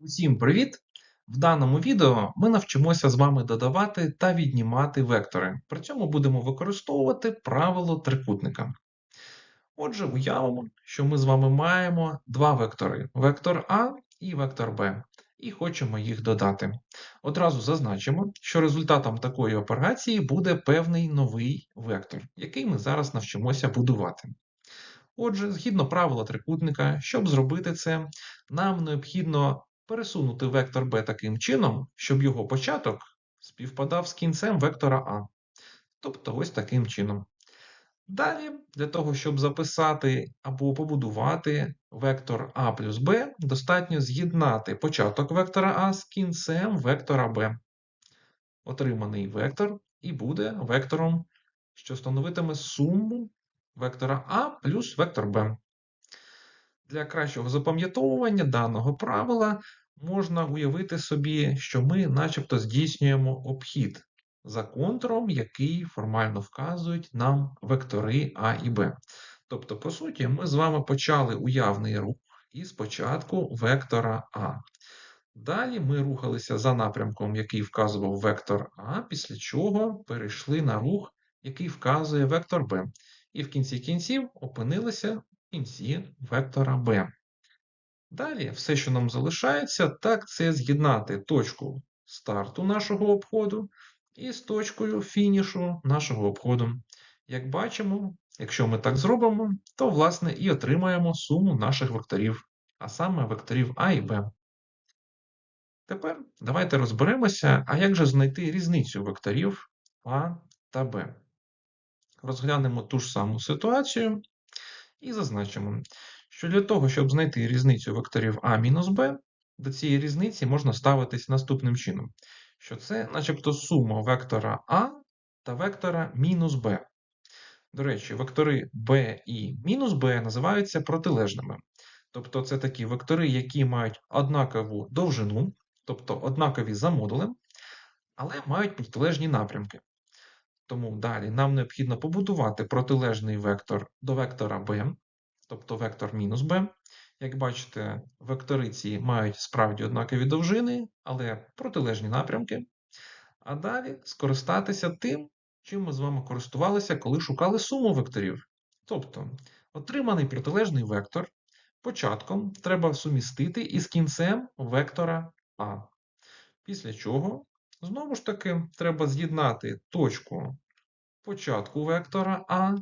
Усім привіт! В даному відео ми навчимося з вами додавати та віднімати вектори. При цьому будемо використовувати правило трикутника. Отже, уявимо, що ми з вами маємо два вектори: вектор А і вектор Б, і хочемо їх додати. Одразу зазначимо, що результатом такої операції буде певний новий вектор, який ми зараз навчимося будувати. Отже, згідно правила трикутника, щоб зробити це, нам необхідно пересунути вектор b таким чином, щоб його початок співпадав з кінцем вектора А. Тобто ось таким чином. Далі, для того, щоб записати або побудувати вектор А плюс Б, достатньо з'єднати початок вектора А з кінцем вектора Б. Отриманий вектор і буде вектором, що становитиме суму вектора А плюс вектор Б. Для кращого запам'ятовування даного правила можна уявити собі, що ми начебто здійснюємо обхід за контуром, який формально вказують нам вектори А і Б. Тобто, по суті, ми з вами почали уявний рух із початку вектора А. Далі ми рухалися за напрямком, який вказував вектор А, після чого перейшли на рух, який вказує вектор Б. І в кінці кінців опинилися в кінці вектора b. Далі, все, що нам залишається, так це з'єднати точку старту нашого обходу із точкою фінішу нашого обходу. Як бачимо, якщо ми так зробимо, то, власне, і отримаємо суму наших векторів, а саме векторів А і Б. Тепер давайте розберемося, а як же знайти різницю векторів А та Б. Розглянемо ту ж саму ситуацію і зазначимо, що для того, щоб знайти різницю векторів А мінус Б, до цієї різниці можна ставитись наступним чином, що це начебто сума вектора А та вектора мінус Б. До речі, вектори b і мінус b називаються протилежними. Тобто це такі вектори, які мають однакову довжину, тобто однакові за модулем, але мають протилежні напрямки. Тому далі нам необхідно побудувати протилежний вектор до вектора b, тобто вектор мінус b. Як бачите, вектори ці мають справді однакові довжини, але протилежні напрямки. А далі скористатися тим, чим ми з вами користувалися, коли шукали суму векторів. Тобто, отриманий протилежний вектор початком треба сумістити із кінцем вектора А. Після чого, знову ж таки, треба з'єднати точку початку вектора А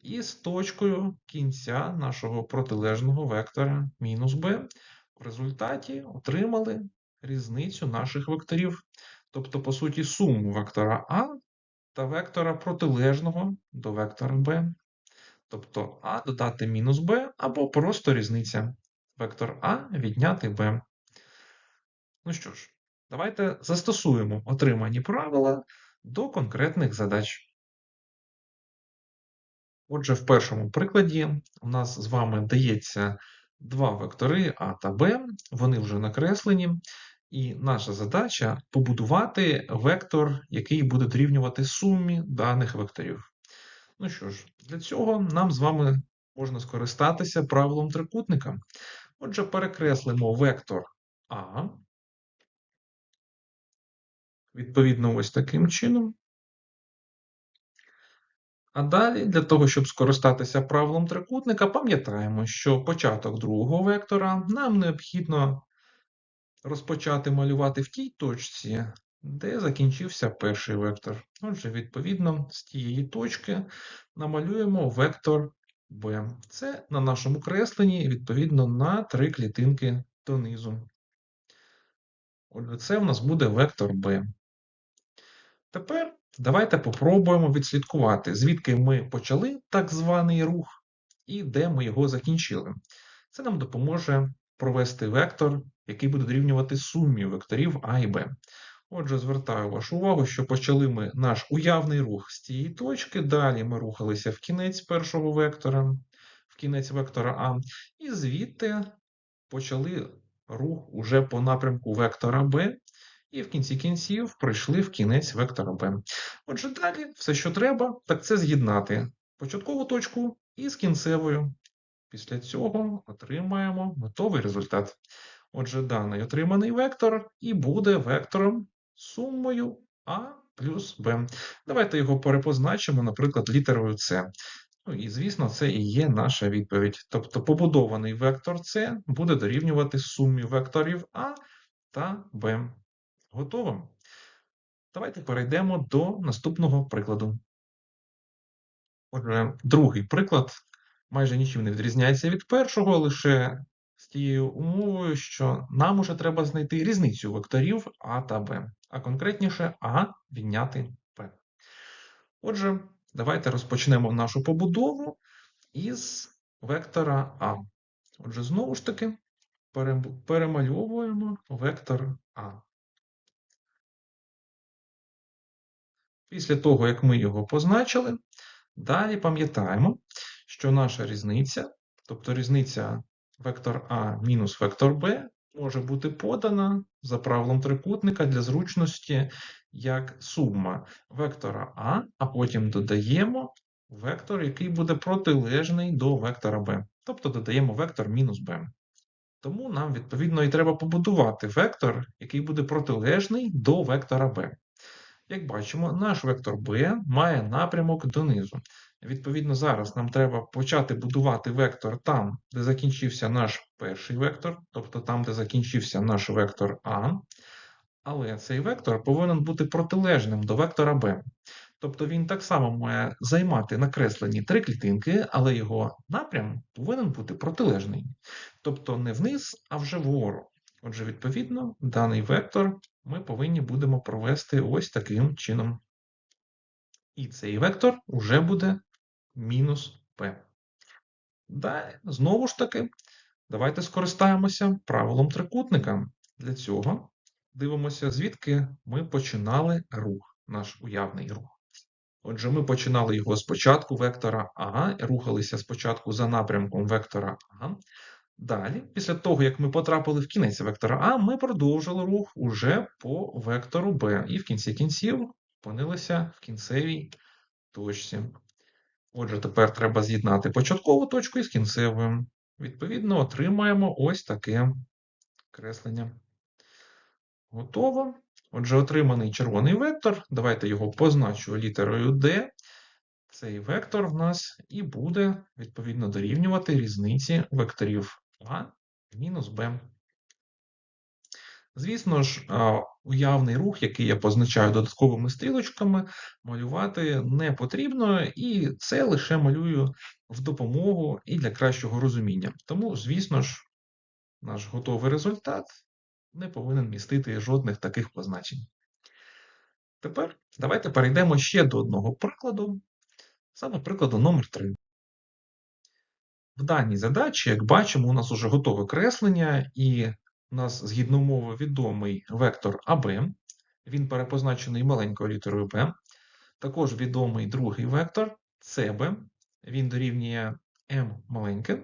із точкою кінця нашого протилежного вектора мінус b. В результаті отримали різницю наших векторів. Тобто, по суті, суму вектора А та вектора протилежного до вектора b. Тобто А додати мінус b або просто різниця. Вектор А відняти b. Ну що ж, давайте застосуємо отримані правила до конкретних задач. Отже, в першому прикладі у нас з вами дається два вектори А та Б, вони вже накреслені, і наша задача побудувати вектор, який буде дорівнювати сумі даних векторів. Ну що ж, для цього нам з вами можна скористатися правилом трикутника. Отже, перекреслимо вектор А, відповідно, ось таким чином. А далі, для того, щоб скористатися правилом трикутника, пам'ятаємо, що початок другого вектора нам необхідно розпочати малювати в тій точці, де закінчився перший вектор. Отже, відповідно, з тієї точки намалюємо вектор b. Це на нашому кресленні, відповідно, на три клітинки донизу. Отже, це в нас буде вектор b. Тепер давайте попробуємо відслідкувати, звідки ми почали так званий рух і де ми його закінчили. Це нам допоможе провести вектор, який буде дорівнювати сумі векторів А і Б. Отже, звертаю вашу увагу, що почали ми наш уявний рух з цієї точки, далі ми рухалися в кінець першого вектора, в кінець вектора А, і звідти почали рух уже по напрямку вектора Б, і в кінці кінців прийшли в кінець вектора b. Отже, далі все, що треба, так це з'єднати початкову точку із кінцевою. Після цього отримаємо готовий результат. Отже, даний отриманий вектор і буде вектором сумою А плюс Б. Давайте його перепозначимо, наприклад, літерою С. Ну і, звісно, це і є наша відповідь. Тобто побудований вектор С буде дорівнювати сумі векторів А та Б. Готово? Давайте перейдемо до наступного прикладу. Отже, другий приклад майже нічим не відрізняється від першого, лише з тією умовою, що нам уже треба знайти різницю векторів А та Б, а конкретніше А відняти Б. Отже, давайте розпочнемо нашу побудову із вектора А. Отже, знову ж таки, перемальовуємо вектор А. Після того, як ми його позначили, далі пам'ятаємо, що наша різниця, тобто різниця вектор А мінус вектор Б, може бути подана за правилом трикутника для зручності як сума вектора А, а потім додаємо вектор, який буде протилежний до вектора b. Тобто додаємо вектор мінус b. Тому нам, відповідно, і треба побудувати вектор, який буде протилежний до вектора b. Як бачимо, наш вектор b має напрямок донизу. Відповідно, зараз нам треба почати будувати вектор там, де закінчився наш перший вектор, тобто там, де закінчився наш вектор А. Але цей вектор повинен бути протилежним до вектора b. Тобто він так само має займати накреслені три клітинки, але його напрям повинен бути протилежний. Тобто не вниз, а вже вгору. Отже, відповідно, даний вектор ми повинні будемо провести ось таким чином. І цей вектор вже буде мінус p. Далі, знову ж таки, давайте скористаємося правилом трикутника. Для цього дивимося, звідки ми починали рух, наш уявний рух. Отже, ми починали його спочатку вектора А, рухалися спочатку за напрямком вектора А. Далі, після того, як ми потрапили в кінець вектора А, ми продовжили рух уже по вектору Б. І в кінці кінців опинилися в кінцевій точці. Отже, тепер треба з'єднати початкову точку із кінцевою. Відповідно, отримаємо ось таке креслення. Готово. Отже, отриманий червоний вектор. Давайте його позначу літерою D. Цей вектор в нас і буде, відповідно, дорівнювати різниці векторів А мінус Б. Звісно ж, уявний рух, який я позначаю додатковими стрілочками, малювати не потрібно, і це лише малюю в допомогу і для кращого розуміння. Тому, звісно ж, наш готовий результат не повинен містити жодних таких позначень. Тепер давайте перейдемо ще до одного прикладу, саме прикладу номер 3. В даній задачі, як бачимо, у нас вже готове креслення, і у нас згідно умови відомий вектор АБ, він перепозначений маленькою літерою Б. Також відомий другий вектор СБ, він дорівнює М маленьке.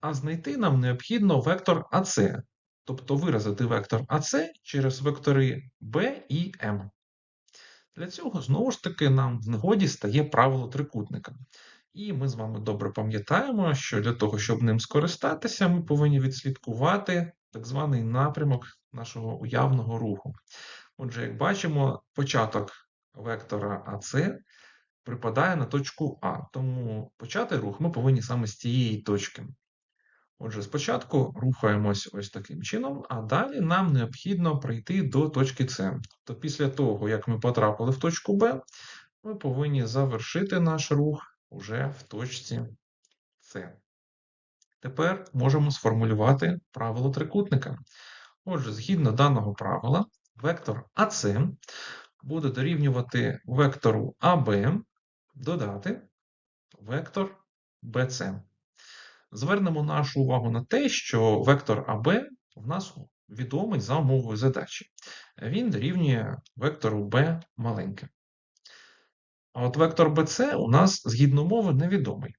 А знайти нам необхідно вектор АС, тобто виразити вектор АС через вектори b і m. Для цього, знову ж таки, нам в нагоді стає правило трикутника. І ми з вами добре пам'ятаємо, що для того, щоб ним скористатися, ми повинні відслідкувати так званий напрямок нашого уявного руху. Отже, як бачимо, початок вектора АС припадає на точку А, тому почати рух ми повинні саме з цієї точки. Отже, спочатку рухаємось ось таким чином, а далі нам необхідно прийти до точки С. То після того, як ми потрапили в точку Б, ми повинні завершити наш рух уже в точці С. Тепер можемо сформулювати правило трикутника. Отже, згідно даного правила, вектор АС буде дорівнювати вектору АБ додати вектор БЦ. Звернемо нашу увагу на те, що вектор АБ у нас відомий за умовою задачі. Він дорівнює вектору b маленьке. А от вектор BC у нас згідно умови невідомий.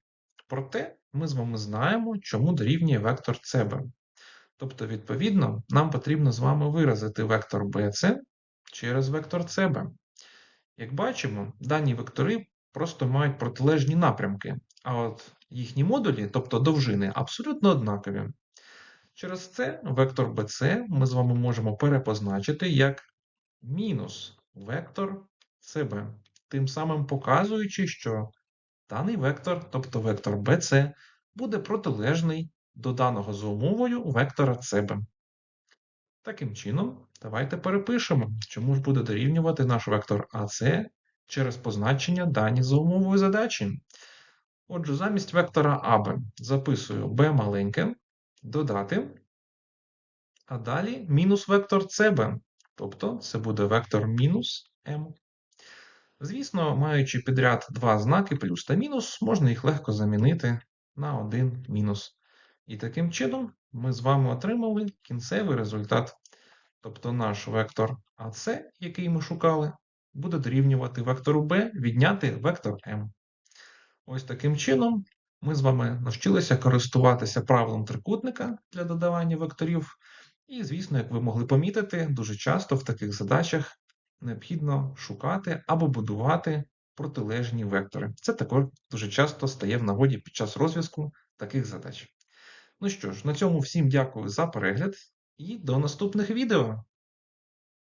Проте ми з вами знаємо, чому дорівнює вектор CB. Тобто, відповідно, нам потрібно з вами виразити вектор BC через вектор CB. Як бачимо, дані вектори просто мають протилежні напрямки. А от їхні модулі, тобто довжини, абсолютно однакові. Через це вектор BC ми з вами можемо перепозначити як мінус вектор CB, тим самим показуючи, що даний вектор, тобто вектор BC, буде протилежний до даного за умовою вектора CB. Таким чином, давайте перепишемо, чому ж буде дорівнювати наш вектор AC через позначення дані за умовою задачі. Отже, замість вектора AB записую b маленьке, додати, а далі мінус вектор CB, тобто це буде вектор мінус m. Звісно, маючи підряд два знаки плюс та мінус, можна їх легко замінити на один мінус. І таким чином ми з вами отримали кінцевий результат. Тобто наш вектор AC, який ми шукали, буде дорівнювати вектору b відняти вектор m. Ось таким чином ми з вами навчилися користуватися правилом трикутника для додавання векторів. І, звісно, як ви могли помітити, дуже часто в таких задачах необхідно шукати або будувати протилежні вектори. Це також дуже часто стає в нагоді під час розв'язку таких задач. Ну що ж, на цьому всім дякую за перегляд і до наступних відео.